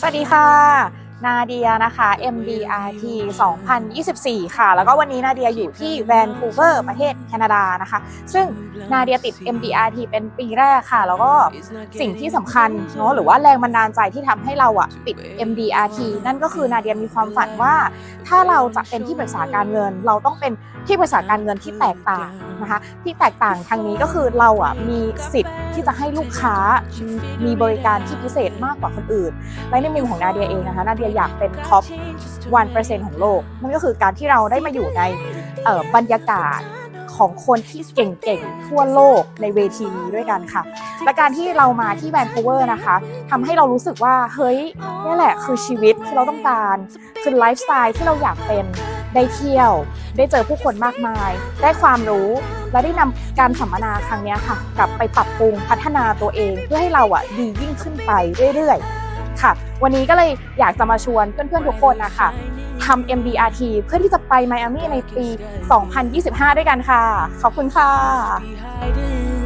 สวัสดีค่ะ นาเดียนะคะ MDRT 2024 ค่ะ แล้วก็วันนี้นาเดียอยู่ที่แวนคูเวอร์ประเทศแคนาดานะคะ ซึ่งนาเดียติด MDRT เป็นปีแรกค่ะ แล้วก็สิ่งที่สำคัญเนาะหรือว่าแรงบันดาลใจที่ทำให้เราอะติด MDRT นั่นก็คือนาเดียมีความฝันว่า ถ้าเราจะเป็นที่ปรึกษาการเงิน เราต้องเป็นที่ปรึกษาการเงินที่แตกต่างนะคะที่แตกต่างทางนี้ก็คือเราอะมีสิทธิ์ที่จะให้ลูกค้ามีบริการที่พิเศษมากกว่าคนอื่นและในมุมของนาเดียเองนะคะนาเดียอยากเป็นท็อป1%ของโลกนั่นก็คือการที่เราได้มาอยู่ในบรรยากาศของคนที่เก่งๆ ทั่วโลกในเวทีนี้ด้วยกันค่ะ และการที่เรามาที่แวนคูเวอร์นะคะทำให้เรารู้สึกว่า เฮ้ยนี่แหละคือชีวิตที่เราต้องการ คือไลฟ์สไตล์ที่เราอยากเป็นได้เที่ยว ได้เจอผู้คนมากมาย ได้ความรู้และได้นำการสัมมนาครั้งนี้ค่ะ กลับไปปรับปรุงพัฒนาตัวเองเพื่อให้เราอะดียิ่งขึ้นไปเรื่อยๆ ค่ะ วันนี้ก็เลยอยากจะมาชวนเพื่อนๆทุกคนนะคะทำ MDRT เพื่อที่จะไปไมอามี่ในปี 2025 ด้วยกันค่ะ ขอบคุณค่ะ